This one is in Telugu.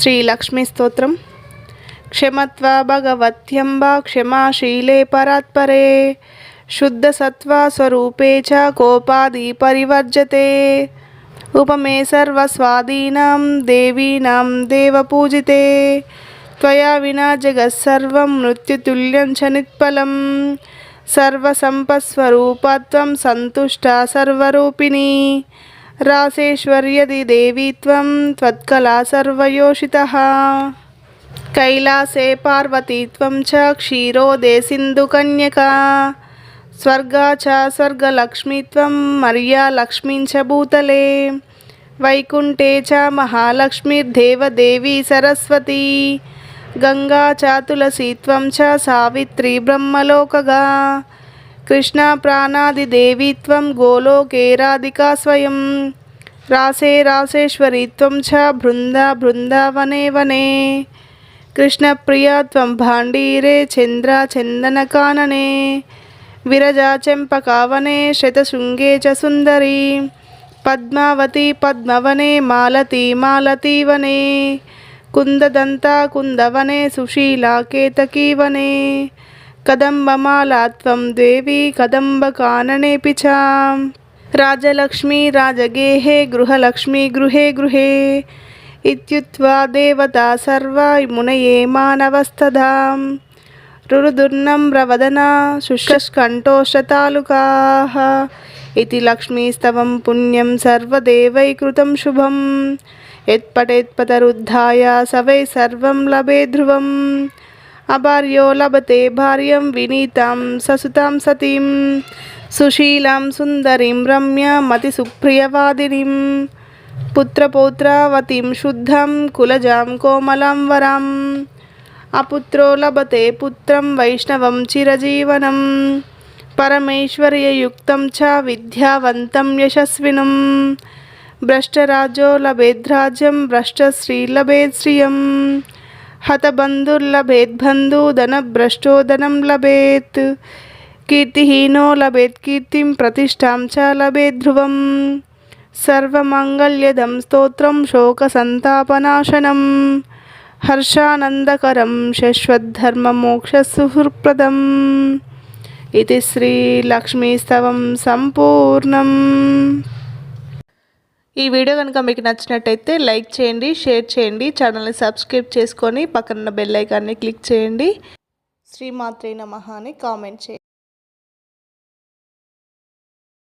శ్రీలక్ష్మీ స్తోత్రం. క్షమత్వ భగవత్యంబ క్షమాశీలే పరాత్పరే. శుద్ధ సత్వస్వరూపే చ కోపాది పరివర్జతే. ఉపమే సర్వస్వాదీనాం దేవీనాం దేవపూజితే. త్వయా వినా జగత్సర్వం మృత్యుతుల్యం చ నిత్ఫలం. సర్వసంపస్వరూపత్వం సంతుష్ట సర్వరూపిణి. రాసేశ్వర్యది దేవీత్వం త్వత్కళా సర్వయోషిత. కైలాసే పార్వతీత్వం చ క్షీరోదే సింధుకన్యకా స్వర్గా చ స్వర్గలక్ష్మీత్వం మర్యాలక్ష్మించ భూతలే. వైకుంఠే చ మహాలక్ష్మీర్దేవదేవీ సరస్వతీ. గంగా చ తులసీత్వం చ సావిత్రి బ్రహ్మలోకగా. కృష్ణ ప్రాణాది దేవీత్వం గోలోకేరాధికా స్వయం. రాసే రాసేశ్వరీత్వం చ బృంద బృందావనే వనే. కృష్ణ కృష్ణప్రియాత్వం భాండీరే చంద్ర చందనకాననే విరజా చెంపకావనే శతశృంగే చ సుందరి. పద్మావతి పద్మవనే మాలతి మాలతీవనే కుందదంతా కుందవనే సుశీలా కేతకీవనే కదంబమాలాత్వం దేవి కదంబకాననేపి చ రాజలక్ష్మీ రాజగేహే గృహలక్ష్మీ గృహే గృహే ఇత్యుత్వా దేవతా సర్వా మునయే మానవస్తదా రురుదుర్నమ్రవదన శుష్కష్కంఠోషతాలుకా ఇది లక్ష్మీస్తవం పుణ్యం సర్వదేవైకృతం శుభం యత్పటేత్పతరుద్ధాయ సవై సర్వం లభే ధ్రువం అభార్యో లభతే భార్యం వినీతం ససుతాం సతీం సుశీలాం సుందరిం రమ్యామతి సుప్రియవాదినిం పుత్రపౌత్రావతిం శుద్ధం కులజాం కోమలం వరం అపుత్రో లభతే పుత్రం వైష్ణవం చిరజీవనం పరమేశ్వర్యయుక్తం చ విద్యావంతం యశస్వినం భ్రష్టరాజో లభేద్రాజ్యం భ్రష్టశ్రీ లభేద్శ్రియం హతబంధుర్లభేద్బంధు ధనభ్రష్టో ధనం లభేత్. కీర్తిహీనో లభేత్ కీర్తిం ప్రతిష్టాం చ లభేద్ ధ్రువం సర్వమంగళ్యదం స్తోత్రం శోకసంతాపనాశనం. హర్షానందకరం శశ్వద్ధర్మమోక్షసుహృప్రదం ఇది శ్రీలక్ష్మీస్తవం సంపూర్ణం. ఈ వీడియో కనుక మీకు నచ్చినట్టయితే లైక్ చేయండి షేర్ చేయండి ఛానల్ని సబ్స్క్రైబ్ చేసుకొని పక్కన బెల్ ఐకాన్ని క్లిక్ చేయండి. శ్రీమాత్రే నమః అని కామెంట్ చేయండి.